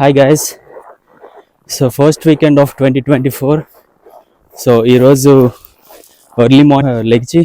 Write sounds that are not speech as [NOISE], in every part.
Hi guys so first weekend of twenty twenty four so ఈరోజు early morning లెగ్చి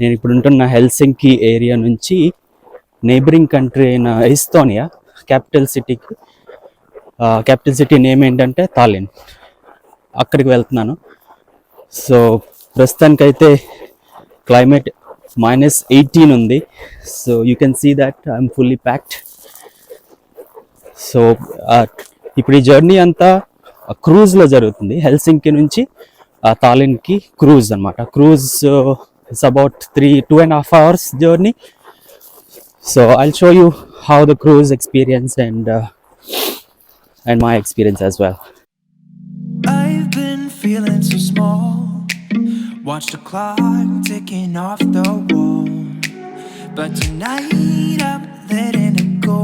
నేను ఇప్పుడు ఉంటున్న హెల్సింకి ఏరియా నుంచి నైబరింగ్ కంట్రీ అయిన ఇస్తోనియా క్యాపిటల్ సిటీకి క్యాపిటల్ సిటీ నేమ్ ఏంటంటే తాలిన్ అక్కడికి వెళ్తున్నాను. సో ప్రస్తుతానికైతే క్లైమేట్ మైనస్ ఎయిటీన్ ఉంది. So you can see that I'm fully packed so ఇప్పుడు ఈ జర్నీ అంతా క్రూజ్లో జరుగుతుంది హెల్సింకి నుంచి ఆ, తాలిన్కి క్రూజ్ అనమాట cruise it's about three two and half hours journey so I show you how the cruise experience and and my experience as well feeling so small. Watch the clock ticking off the wall. But tonight I'm letting it go.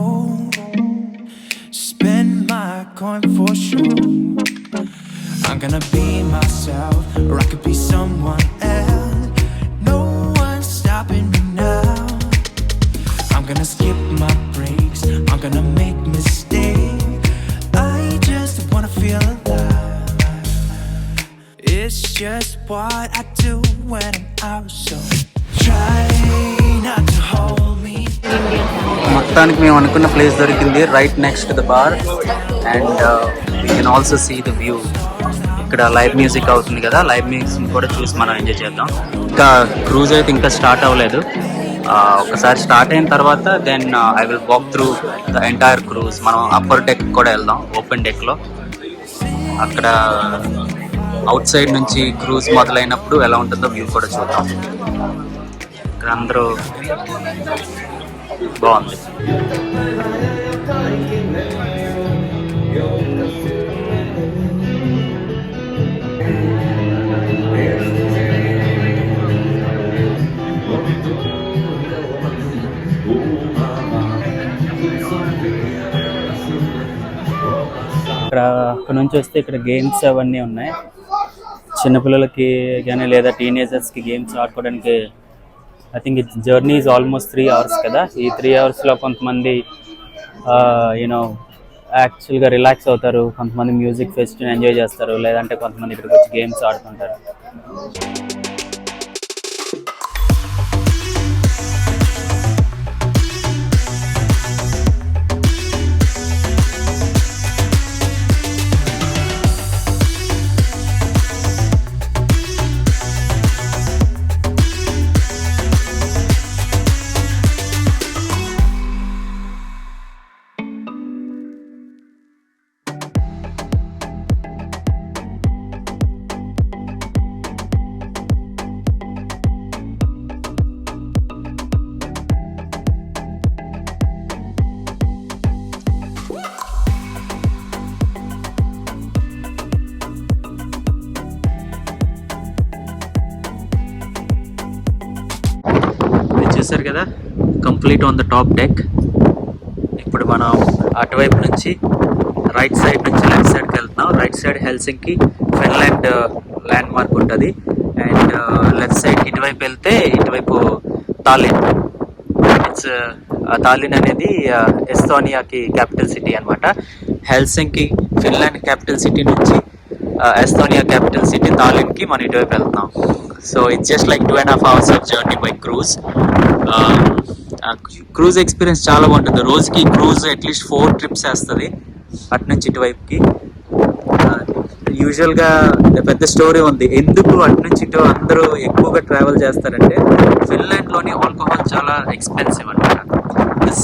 Coin for sure. I'm gonna be myself, or I could be someone else. No one's stopping me now. I'm gonna skip my breaks. I'm gonna make mistakes. I just wanna feel alive. It's just what I do when I'm out. So try not to hold. మొత్తానికి మేము అనుకున్న place దొరికింది. Right next the bar and we can also see the view ఇక్కడ live music అవుతుంది కదా. Live music కూడా చూసి మనం ఎంజాయ్ చేద్దాం. ఇంకా క్రూజ్ అయితే ఇంకా స్టార్ట్ అవ్వలేదు. ఒకసారి స్టార్ట్ అయిన తర్వాత then I will walk through the entire cruise మనం అప్పర్ డెక్ కూడా వెళ్దాం ఓపెన్ డెక్లో అక్కడ అవుట్ సైడ్ నుంచి క్రూజ్ మొదలైనప్పుడు ఎలా ఉంటుందో వ్యూ కూడా చూద్దాం. ఇక్కడ అందరూ బాగుంది. ఇక్కడ అక్కడ నుంచి వస్తే ఇక్కడ గేమ్స్ అవన్నీ ఉన్నాయి. చిన్నపిల్లలకి కానీ లేదా టీనేజర్స్కి గేమ్స్ ఆడుకోవడానికి I think it journey is almost three hours కదా. ఈ త్రీ అవర్స్లో కొంతమంది యూనో యాక్చువల్గా రిలాక్స్ అవుతారు. కొంతమంది మ్యూజిక్ ఫెస్ట్ని ఎంజాయ్ చేస్తారు. లేదంటే కొంతమంది ఇక్కడికి వచ్చి గేమ్స్ ఆడుతుంటారు. చూసారు కదా? Complete on the top deck ఇప్పుడు మనం అటువైపు నుంచి రైట్ సైడ్ నుంచి లెఫ్ట్ సైడ్కి వెళ్తున్నాం. Right side Helsinki Finland landmark ఉంటుంది. అండ్ లెఫ్ట్ సైడ్ ఇటువైపు వెళ్తే ఇటువైపు తాలిన్ ఇట్స్ తాలిన్ అనేది ఎస్తోనియాకి క్యాపిటల్ సిటీ అనమాట హెల్సింకి ఫిన్లాండ్ క్యాపిటల్ సిటీ నుంచి ఎస్తోనియా క్యాపిటల్ సిటీ తాలిన్కి మనం ఇటువైపు వెళ్తున్నాం. So it's just like two and half hours of journey by cruise cruise experience చాలా బాగుంటుంది. రోజుకి క్రూజ్ అట్లీస్ట్ ఫోర్ ట్రిప్స్ వేస్తుంది. అటు నుంచి ఇటువైపుకి. యూజువల్గా పెద్ద స్టోరీ ఉంది. ఎందుకు అటు నుంచి ఇటు అందరూ ఎక్కువగా ట్రావెల్ చేస్తారంటే ఫిన్లాండ్లోని ఆల్కహాల్ చాలా ఎక్స్పెన్సివ్ అనమాట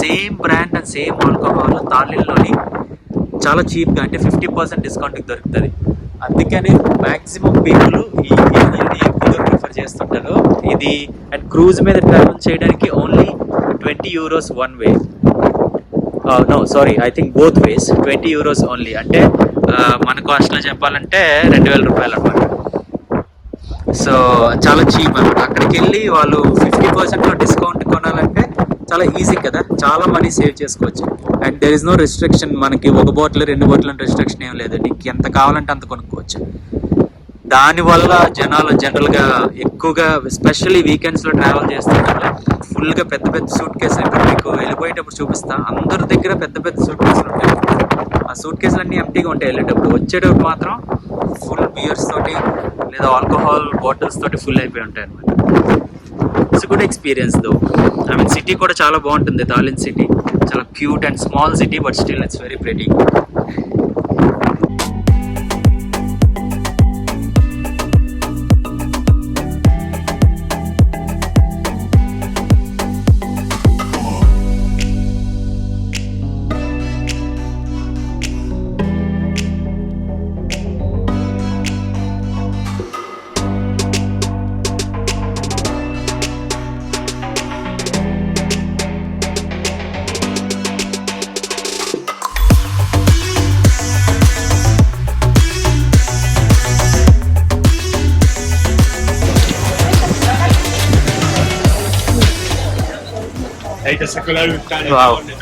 same brand and same alcohol తాలిన్లోని చాలా చీప్గా అంటే ఫిఫ్టీ పర్సెంట్ డిస్కౌంట్కి దొరుకుతుంది. అందుకని మ్యాక్సిమం పీపుల్ ఈ ఏరియాని ఎక్కువగా ప్రిఫర్ చేస్తుంటారు. ఇది అండ్ క్రూజ్ మీద ట్రావెల్ చేయడానికి only twenty euros one way no sorry I think both ways twenty euros only అంటే uh, మన కాస్ట్లో చెప్పాలంటే రెండు వేల రూపాయలు అనమాట సో చాలా చీప్ అనమాట అక్కడికి వెళ్ళి వాళ్ళు ఫిఫ్టీ పర్సెంట్లో డిస్కౌంట్ కొనాలంటే చాలా ఈజీ కదా. చాలా మనీ సేవ్ చేసుకోవచ్చు. And there is no restriction మనకి ఒక బాటిల్ రెండు బాటిల్ రిస్ట్రిక్షన్ ఏం లేదు. నీకు ఎంత కావాలంటే అంత కొనుక్కోవచ్చు. దానివల్ల జనాలు జనరల్గా ఎక్కువగా ఎస్పెషల్లీ వీకెండ్స్లో ట్రావెల్ చేస్తున్నారు ఫుల్గా పెద్ద పెద్ద సూట్ కేసులు ఇప్పుడు మీకు వెళ్ళిపోయేటప్పుడు చూపిస్తా. అందరి దగ్గర పెద్ద పెద్ద సూట్ కేసులు ఉంటాయి. ఆ సూట్ కేసులు అన్నీ ఎంటీగా ఉంటాయి వెళ్ళేటప్పుడు. వచ్చేటప్పుడు మాత్రం ఫుల్ బియర్స్ తోటి లేదా ఆల్కహాల్ బాటిల్స్ తోటి ఫుల్ అయిపోయి ఉంటాయి అనమాట it's good experience though I mean city కూడా చాలా బాగుంటుంది తాలిన్ సిటీ చాలా cute and small city but still it's very pretty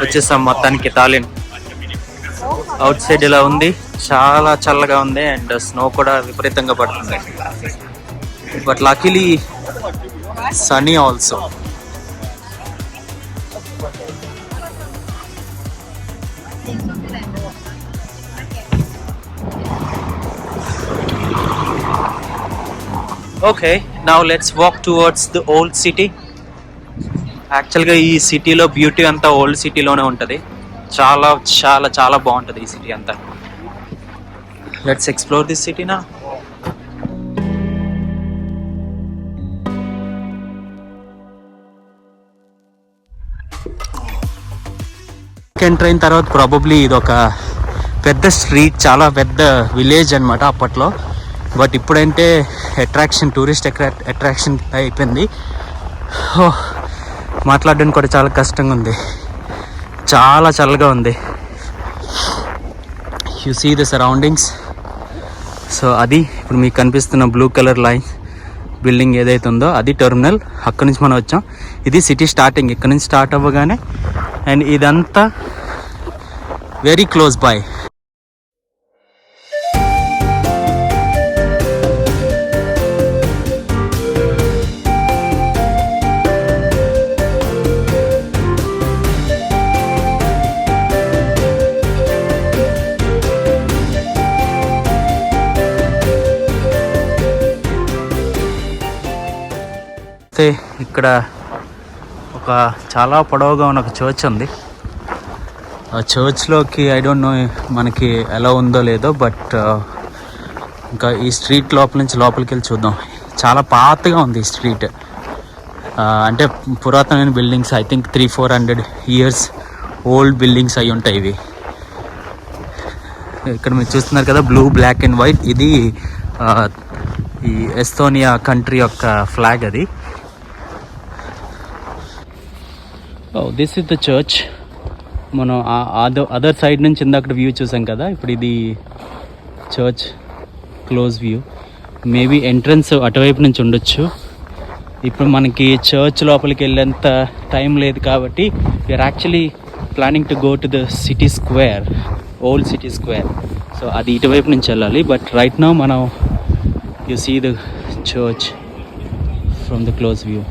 వచ్చేసాం మొత్తానికి తాలిన్ అవుట్ సైడ్ ఇలా ఉంది. చాలా చల్లగా ఉంది అండ్ స్నో కూడా విపరీతంగా పడుతుంది. But luckily sunny also okay now let's walk towards the old city యాక్చువల్గా ఈ సిటీలో బ్యూటీ అంతా ఓల్డ్ సిటీలోనే ఉంటుంది. చాలా చాలా చాలా బాగుంటుంది ఈ సిటీ అంతా. లెట్స్ ఎక్స్ప్లోర్ దిస్ సిటీనా ఎంటర్ అయిన తర్వాత ప్రాబబ్లీ ఇది ఒక పెద్ద స్ట్రీట్ చాలా పెద్ద విలేజ్ అనమాట అప్పట్లో. బట్ ఇప్పుడంటే అట్రాక్షన్ టూరిస్ట్ అట్రాక్షన్ అయిపోయింది. ఓ, మాట్లాడడానికి కూడా చాలా కష్టంగా ఉంది. చాలా చల్లగా ఉంది. You see the surroundings so అది ఇప్పుడు మీకు కనిపిస్తున్న బ్లూ కలర్ లైన్ బిల్డింగ్ ఏదైతే ఉందో అది టెర్మినల్ అక్కడి నుంచి మనం వచ్చాం. ఇది సిటీ స్టార్టింగ్ ఇక్కడ నుంచి స్టార్ట్ అవ్వగానే అండ్ ఇదంతా వెరీ క్లోజ్ బై ఇక్కడ ఒక చాలా పొడవుగా ఉన్న ఒక చర్చ్ ఉంది. ఆ చర్చ్లోకి ఐ డోంట్ నో మనకి ఎలా ఉందో లేదో బట్ uh, ఇంకా ఈ స్ట్రీట్ లోపల నుంచి లోపలికి వెళ్ళి చూద్దాం. చాలా పాతగా ఉంది ఈ స్ట్రీట్ అంటే పురాతనమైన buildings I think three four hundred years old buildings అయి ఉంటాయి ఇవి. ఇక్కడ మీరు చూస్తున్నారు కదా బ్లూ బ్లాక్ అండ్ వైట్ ఇది ఈ ఎస్తోనియా కంట్రీ యొక్క ఫ్లాగ్ అది. దిస్ ఇస్ ద చర్చ్ మనం అదర్ అదర్ సైడ్ నుంచి ఇందాక వ్యూ చూసాం కదా ఇప్పుడు ఇది church close view maybe entrance అటువైపు నుంచి ఉండొచ్చు. ఇప్పుడు మనకి చర్చ్ లోపలికి వెళ్ళేంత టైం లేదు కాబట్టి we're actually planning to go to the city square old city square so అది ఇటువైపు నుంచి వెళ్ళాలి బట్ రైట్ నౌ మనం you see the church from the close view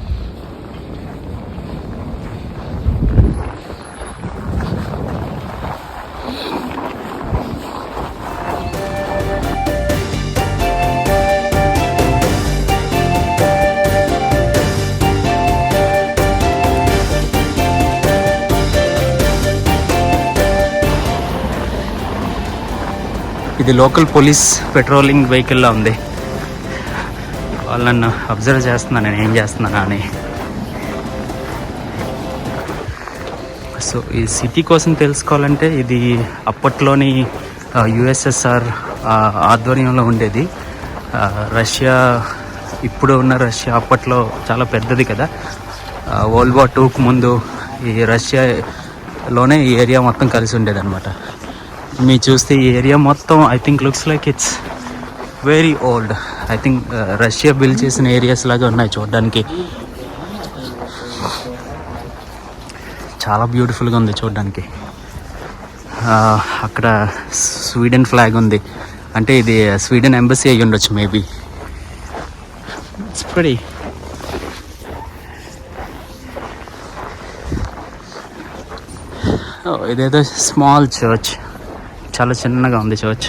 ఇది లోకల్ పోలీస్ పెట్రోలింగ్ వెహికల్లా ఉంది. వాళ్ళు నన్ను అబ్జర్వ్ చేస్తున్నాను నేను ఏం చేస్తున్నాను అని సో ఈ సిటీ కోసం తెలుసుకోవాలంటే ఇది అప్పట్లోని యుఎస్ఎస్ఆర్ ఆధ్వర్యంలో ఉండేది. రష్యా ఇప్పుడు ఉన్న రష్యా అప్పట్లో చాలా పెద్దది కదా. వరల్డ్ వార్ టూకు ముందు ఈ రష్యాలోనే ఈ ఏరియా మొత్తం కలిసి ఉండేది అనమాట మీరు చూస్తే ఈ ఏరియా మొత్తం I think looks like it's very old I think Russia build చేసిన ఏరియాస్ లాగా ఉన్నాయి చూడడానికి. చాలా బ్యూటిఫుల్గా ఉంది చూడడానికి. అక్కడ స్వీడన్ ఫ్లాగ్ ఉంది. అంటే ఇది స్వీడన్ ఎంబసీ అయ్యి ఉండొచ్చు మేబీ ఇట్స్ Oh, ఇదేదో స్మాల్ చర్చ్ చాలా చిన్నగా ఉంది చర్చ్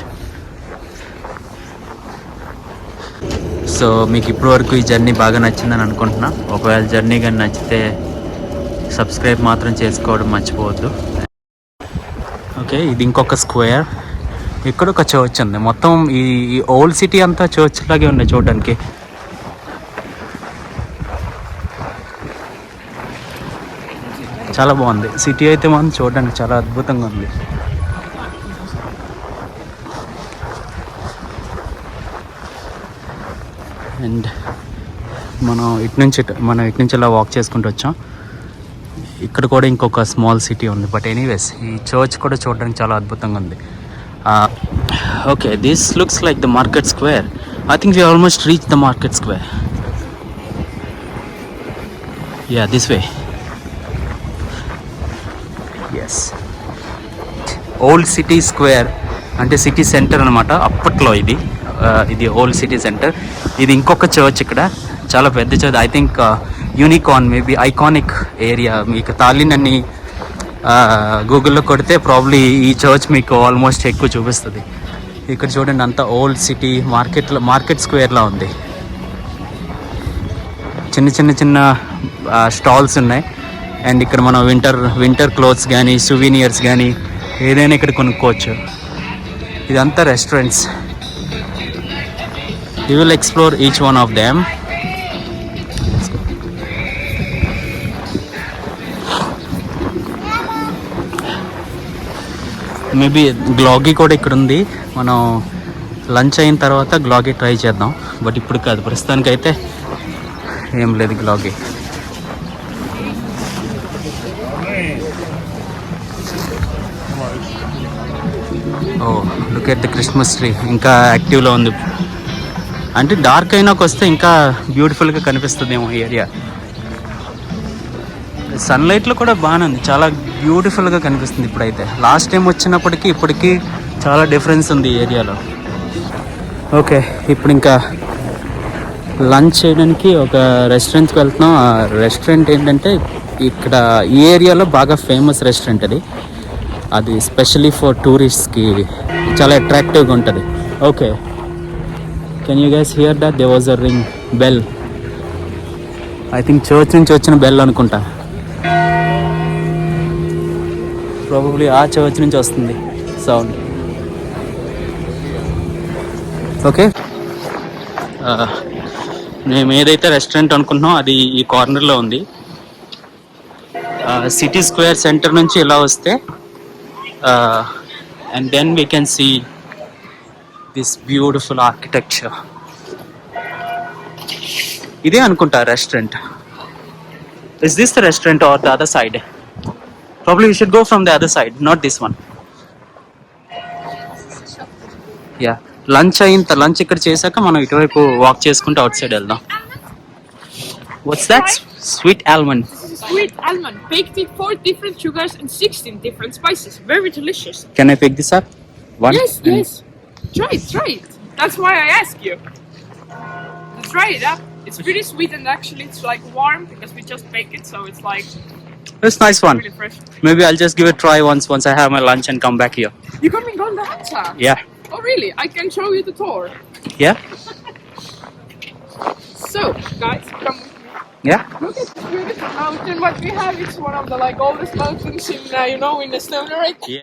సో మీకు ఇప్పటి వరకు ఈ జర్నీ బాగా నచ్చిందని అనుకుంటున్నా. ఒకవేళ జర్నీ కానీ నచ్చితే సబ్స్క్రైబ్ మాత్రం చేసుకోవడం మర్చిపోవద్దు. ఓకే ఇది ఇంకొక స్క్వేర్. ఇక్కడ ఒక చర్చ్ ఉంది. మొత్తం ఈ ఈ ఓల్డ్ సిటీ అంతా చర్చ్ లాగే ఉంది చూడడానికి. చాలా బాగుంది. సిటీ అయితే మనం చూడడానికి చాలా అద్భుతంగా ఉంది. అండ్ మనం ఇటు నుంచి ఇటు- మనం ఇటు నుంచి ఇలా వాక్ చేసుకుంటూ వచ్చాం. ఇక్కడ కూడా ఇంకొక స్మాల్ సిటీ ఉంది. బట్ ఎనీవేస్ ఈ చర్చ్ కూడా చూడడానికి చాలా అద్భుతంగా ఉంది. Okay this looks like the market square I think we almost reach the market square yeah this way is old city square అంటే సిటీ సెంటర్ అనమాట అప్పట్లో ఇది. ఇది ఓల్డ్ సిటీ సెంటర్ ఇది ఇంకొక చర్చ్ ఇక్కడ. చాలా పెద్ద church I think unicorn maybe iconic area మీకు తాలిన్ అని గూగుల్లో కొడితే ప్రాబ్లీ ఈ చర్చ్ మీకు ఆల్మోస్ట్ ఎక్కువ చూపిస్తుంది. ఇక్కడ చూడండి అంతా ఓల్డ్ సిటీ మార్కెట్లో మార్కెట్ స్క్వేర్లా ఉంది. చిన్న చిన్న చిన్న స్టాల్స్ ఉన్నాయి. అండ్ ఇక్కడ మనం వింటర్ వింటర్ క్లోత్స్ కానీ సువీనియర్స్ కానీ ఏదైనా ఇక్కడ కొనుక్కోవచ్చు. ఇదంతా restaurants we will explore each one of them. Maybe గ్లాగీ కూడా ఇక్కడ ఉంది. మనం లంచ్ అయిన తర్వాత గ్లాగీ ట్రై చేద్దాం. బట్ ఇప్పుడు కాదు ప్రస్తుతానికైతే ఏం లేదు గ్లాగీ ఓ look at the Christmas tree ఇంకా యాక్టివ్లో ఉంది. అంటే డార్క్ అయినాక వస్తే ఇంకా బ్యూటిఫుల్గా కనిపిస్తుందేమో ఈ ఏరియా. సన్లైట్లో కూడా బాగానే ఉంది. చాలా బ్యూటిఫుల్గా కనిపిస్తుంది ఇప్పుడైతే. లాస్ట్ టైం వచ్చినప్పటికీ ఇప్పటికీ చాలా డిఫరెన్స్ ఉంది ఈ ఏరియాలో. ఓకే ఇప్పుడు ఇంకా లంచ్ చేయడానికి ఒక రెస్టారెంట్కి వెళ్తున్నాం. ఆ రెస్టారెంట్ ఏంటంటే ఇక్కడ ఈ ఏరియాలో బాగా ఫేమస్ రెస్టారెంట్ అది. అది స్పెషలీ ఫర్ టూరిస్ట్కి చాలా అట్రాక్టివ్గా ఉంటుంది. Okay. Can you guys hear that they was a ring bell I think church నుంచి వచ్చిన బెల్ అనుకుంటా. ప్రాబబ్లీ ఆ చర్చ్ నుంచి వస్తుంది సౌండ్ ఓకే uh, మేము ఏదైతే రెస్టారెంట్ అనుకుంటున్నాం అది ఈ కార్నర్లో ఉంది. సిటీ స్క్వేర్ సెంటర్ నుంచి ఇలా వస్తే and then we can see this beautiful architecture ఇదే అనుకుంటా restaurant is this the restaurant or the other side probably we should go from the other side not this one yeah lunch అయిన lunch ఇక్కడ చేశాక మనం ఇటువైపు walk చేసుకుంటూ outside వెళ్దాం. What's that sweet almond Sweet almond, baked with four different sugars and 16 different spices. Very delicious. Can I pick this up one Yes, yes. Try it, try it. That's why I ask you. Try it up. It's pretty sweet and actually it's like warm because we just bake it, so it's like It's nice one. really fresh. Maybe I'll just give it a try once once I have my lunch and come back here. You come in Golden Hansa? Yeah. Oh, really? I can show you the tour. Yeah? [LAUGHS] So, guys, come with me. Yeah? Look at this beautiful mountain. What we have, it's one of the like oldest mountains in, uh, you know, in Estonia, right? Yeah.